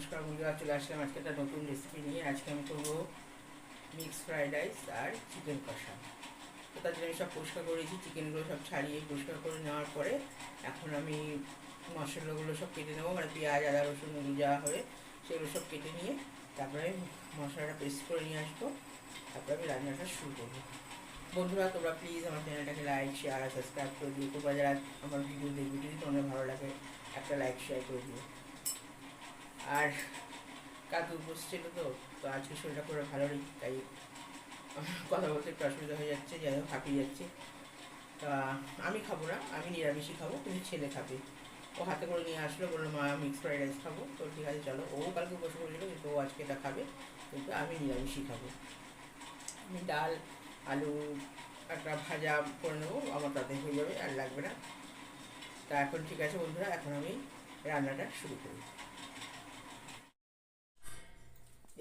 নমস্কার, বন্ধুরা, চলে আসলাম আজকে একটা নতুন রেসিপি নিয়ে। আজকে আমি করব মিক্স ফ্রাইড রাইস আর চিকেন কষা। তো তার জন্য আমি সব পরিষ্কার করেছি চিকেনগুলো সব ছাড়িয়ে পরিষ্কার করে নেওয়ার পরে এখন আমি মশলাগুলো সব কেটে নেব। মানে পেঁয়াজ, আদা, রসুন যা হবে, সেগুলো সব কেটে নিয়ে তারপরে মশলাটা পেস্ট করে নিয়ে আসব। তারপরে আমি রান্নাটা শুরু করব। বন্ধুরা, তোমরা প্লিজ আমার চ্যানেলটাকে লাইক শেয়ার আর সাবস্ক্রাইব করে দিও। তোমরা যারা আমার ভিডিও দেখবে, যদি তোমাদের ভালো লাগে, একটা লাইক শেয়ার করে দিও। আর কাকু বসছিল তো তো আজকে শরীরটা করে ভালো নেই তাই কথা বলতে একটু অসুবিধা হয়ে যাচ্ছে, যাই হোক, হাঁপিয়ে যাচ্ছে। তা আমি খাব না, আমি নিরামিষই খাব তুমি ছেলে খাবে। ও হাতে করে নিয়ে আসলো, বলল, মা মিক্স ফ্রাইড রাইস খাব। তো ঠিক আছে, চলো। ও কালকে বসে পড়েছিল কিন্তু ও আজকে এটা খাবে, কিন্তু আমি নিরামিষই খাব। আমি ডাল, আলু, একটা ভাজা করে নেব, আমার তাতে হয়ে যাবে, আর লাগবে না। তা এখন ঠিক আছে বন্ধুরা, এখন আমি রান্নাটা শুরু করি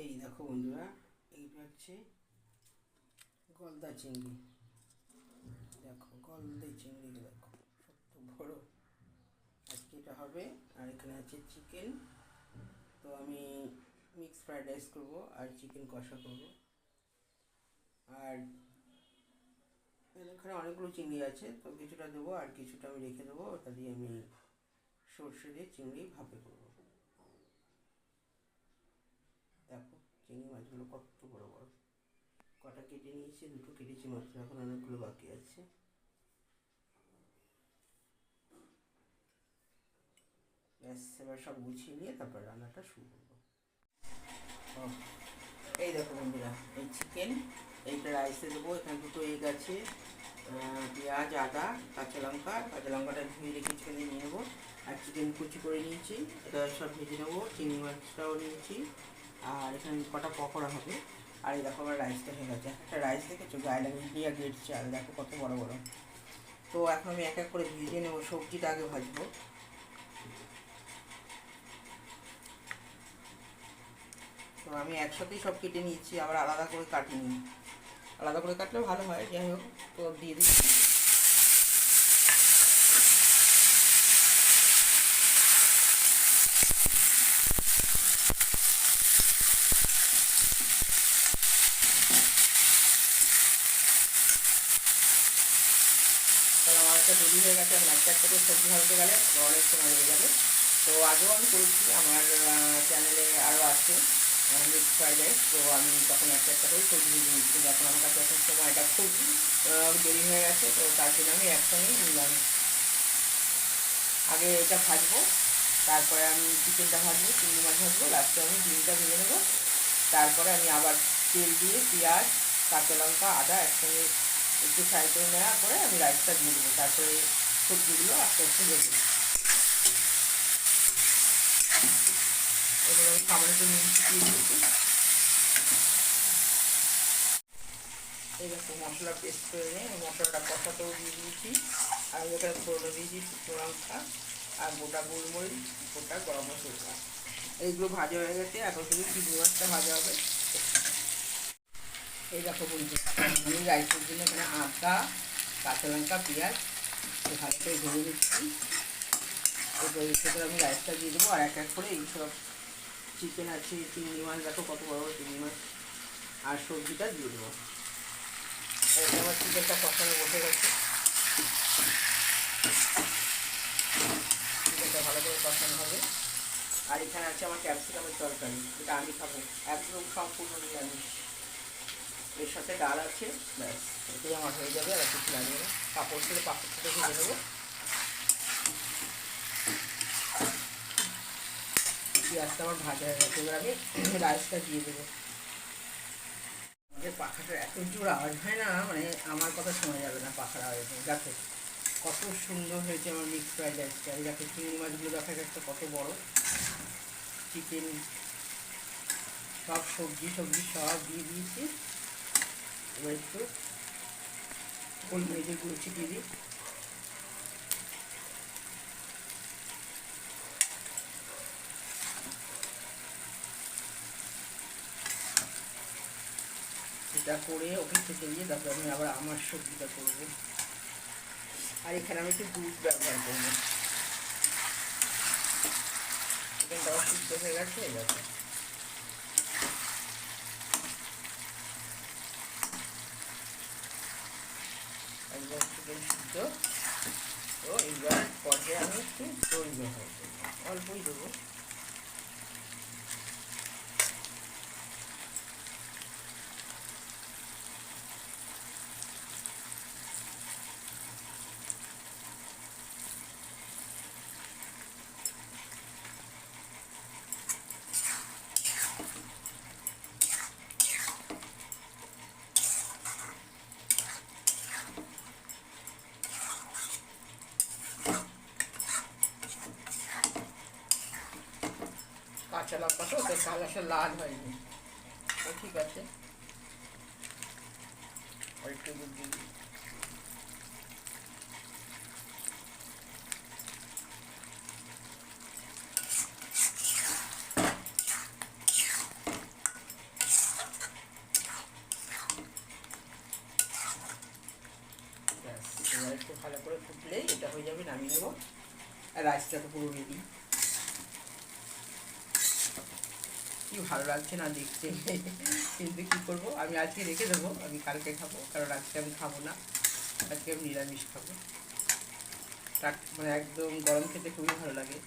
এই দেখো বন্ধুরা এইটা হচ্ছে গলদা চিংড়ি। দেখো, গলদা চিংড়ি দেখো সত্য বড়। আজকে এটা হবে, আর এখানে আছে চিকেন তো আমি মিক্স ফ্রাইড রাইস করব, আর চিকেন কষা করব। আর এখানে অনেকগুলো চিংড়ি আছে, তো কিছুটা দেবো, আর কিছুটা আমি রেখে দেবো। ওটা দিয়ে আমি সর্ষে দিয়ে চিংড়ি ভাপে করব দেখো চিংড়ি মাছগুলো কত বড় বড়? কটা কেটে নিয়েছি, দুটো কেটেছি, মাত্র এখন অনেকগুলো বাকি আছে। ব্যাস, এবার সব গুছিয়ে নিয়ে তারপর রান্নাটা শুরু করব। এই দেখো বন্ধুরা, এই চিকেন এইটা রাইসে দেবো, এখানে দুটো এগ আছে পেঁয়াজ, আদা, কাঁচা লঙ্কা, কাঁচা লঙ্কাটা ধুয়ে রেখে চিকেনে নিয়ে নেব। আর চিকেন কুচি করে নিয়েছি, এটা সব ভেজে নেব, চিংড়ি মাছটাও নিয়েছি। আর এখানে কটা পকোড়া হবে। আর এই দেখো আমার রাইসটা হয়ে গেছে। একটা রাইস দেখেছ? গায়ে লাগে ইন্ডিয়া গেট চাল। দেখো কত বড় বড়। তো এখন আমি এক এক করে ভেজে নেব। সবজিটা আগে ভাজবো। তো আমি একসাথেই সব কেটে নিয়েছি। আবার আলাদা করে কাটিনি। আলাদা করে কাটলে ভালো হয়। যাই হোক, তো দিয়ে দিচ্ছি কারণ আমার একটা দেরি হয়ে গেছে এখন একটা একটা করে সবজি ভাজতে গেলে অনেক সময় লেগে যাবে। তো আগেও আমি করেছি, আমার চ্যানেলে আরও আছে মিক্স ফ্রাইড রাইস তো আমি তখন একটা একটা করে সবজি ভেজে নিচ্ছি কিন্তু এখন আমার কাছে এখন সময়টা খুব দেরি হয়ে গেছে, তো তার জন্য আমি একসঙ্গেই নিলাম। আগে এটা ভাজবো, তারপরে আমি চিকেনটা ভাজবো, চিংড়ি মাছ ভাজবো লাস্টে আমি ডিমটা ভেজে নেব। তারপরে আমি আবার তেল দিয়ে, পেঁয়াজ কাঁচা লঙ্কা আদা একসঙ্গে একটু ফ্রাই করে নেওয়ার পরে আমি রাইসটা দিয়ে দেবো, তারপরে সবজিগুলো আস্তে আস্তে দেবো এবার আমি একটু নুন দিয়ে দিয়েছি এই দেখো মশলা পেস্ট করে নিয়ে মশলাটা কষাতেও দিয়ে দিয়েছি। আর এখানে ফোড়নে দিয়েছি শুকনো লঙ্কা আর গোটা গোলমরিচ, গোটা গরম মশলা। এইগুলো ভাজা হয়ে গেছে, এখন শুধু চিংড়ি মাছটা ভাজা হবে। এই দেখো বলছি আমি রাইসের জন্য এখানে আদা, কাঁচা লঙ্কা, পেঁয়াজ ভালো করে ভেজে নিচ্ছি। এরপর এর সাথে আমি রাইসটা দিয়ে দেবো আর এক এক করে এইসব চিকেন আছে, চিংড়ি মাছ, দেখো কত বড় বড় চিংড়ি মাছ। আর সবজিটা দিয়ে দেবো। আমার চিকেনটা কষানো বসে গেছে। চিকেনটা ভালো করে কষানো হবে। আর এখানে আছে আমার ক্যাপসিকামের তরকারি যেটা আমি খাব। একদম সম্পূর্ণ নিরামিষ। এর সাথে ডাল আছে, ব্যাস এটাই আমার হয়ে যাবে, আর কিছু লাগবে না। পাঁপড় ছিল, পাঁপড় থেকে ভেজে নেব। পেঁয়াজটা আমার ভাজা হয়ে গেছে, এবার আমি রাইসটা দিয়ে দেবো। আমাদের পাখাটার এত জোর আওয়াজ হয় না মানে আমার কথা শোনা যাবে না পাখার আওয়াজ দেখো, কত সুন্দর হয়েছে আমার মিক্স ফ্রাইড রাইসটা এই দেখো, চিংড়ি মাছগুলো দেখা যাচ্ছে কত বড়। চিকেন সব সবজি সবজি সব দিয়ে দিয়েছি। এবার একটু গোলমরিচের গুঁড়ো ছিটিয়ে দিই করে ওকে খেতে দিয়ে তারপরে আমি আবার আমার সবজিটা করব। আর এখানে আমি একটু দুধ ব্যবহার করব। চিকেনটাও সিদ্ধ হয়ে গেছে এই দেখো একদম তো এইবার পর্যায়ে আমি একটু দই ব্যবহার অল্পই দেবো। কাঁচা লঙ্কা তো তাই কালারটা লাল হয়নি তো ঠিক আছে। একটু দুধ দিয়ে একটু ভালো করে ফুটলেই এটা হয়ে যাবে নামিয়ে নেব। আর রাইসটা তো পুরো রেডি কি ভালো লাগছে না দেখতে? কিন্তু কি করব? আমি আজকে রেখে দেবো, আমি কালকে খাব, কারণ আজকে আমি খাব না। আজকে আমি নিরামিষ খাব। টাক মানে একদম গরম খেতে খুবই ভালো লাগে।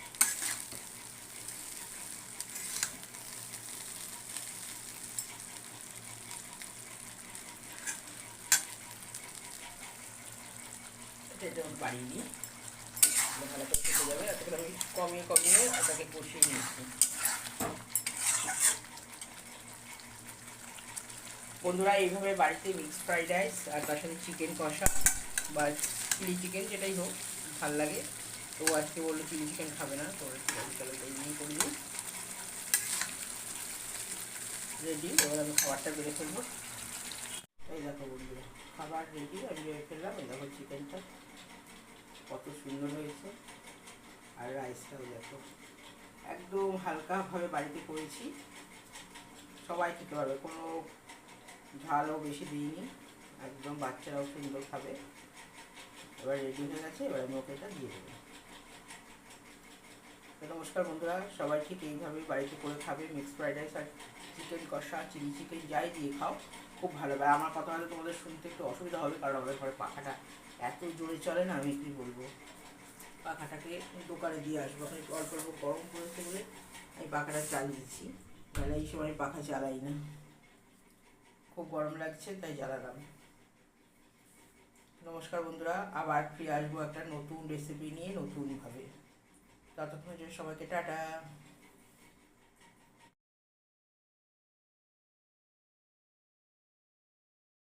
বাড়িয়ে দিই ভালো করে যাবে, এতক্ষণ আমি কমিয়ে কমিয়ে ওটাকে কষিয়ে নিয়েছি। বন্ধুরা এইভাবে বাড়িতে মিক্স ফ্রাইড রাইস আর তার সাথে চিকেন কষা বা চিলি চিকেন যেটাই হোক, ভালো লাগে। তো আজকে বলল চিলি চিকেন খাবে না, তো নিয়ে করে দিই রেডি এবার আমি খাবারটা বেড়ে ফেলব। এই দেখো বন্ধুরা, খাবার রেডি আমি বেড়ে ফেললাম। এই দেখো চিকেনটা কত সুন্দর হয়েছে। আর রাইসটাও দেখো, একদম হালকাভাবে বাড়িতে করেছি। সবাই খেতে পারবে, কোনো ঝালও বেশি দিইনি, একদম বাচ্চারাও সুন্দর খাবে। এবার রেডি হয়ে গেছে, এবার আমি ওকে এটা দিয়ে দেবো। তো নমস্কার বন্ধুরা, সবাই ঠিক এইভাবেই বাড়িতে করে খাবে মিক্স ফ্রাইড রাইস আর চিকেন কষা চিলি চিকেন যাই দিয়ে খাও, খুব ভালো হবে আমার কথা হয়তো তোমাদের শুনতে একটু অসুবিধা হবে, কারণ আমাদের ঘরে পাখাটা এত জোরে চলে না, আমি কি বলব? পাখাটাকে দোকানে দিয়ে আসব। ওখানে অল্প অল্প গরম করেছে বলে আমি পাখাটা চালিয়েছি। তাহলে এই সময় পাখা চালাই না। খুব গরম লাগছে, তাই জ্বালালাম। নমস্কার বন্ধুরা, আবার ফিরে আসব একটা নতুন রেসিপি নিয়ে, নতুনভাবে। ততক্ষণের জন্য সবাইকে টাটা।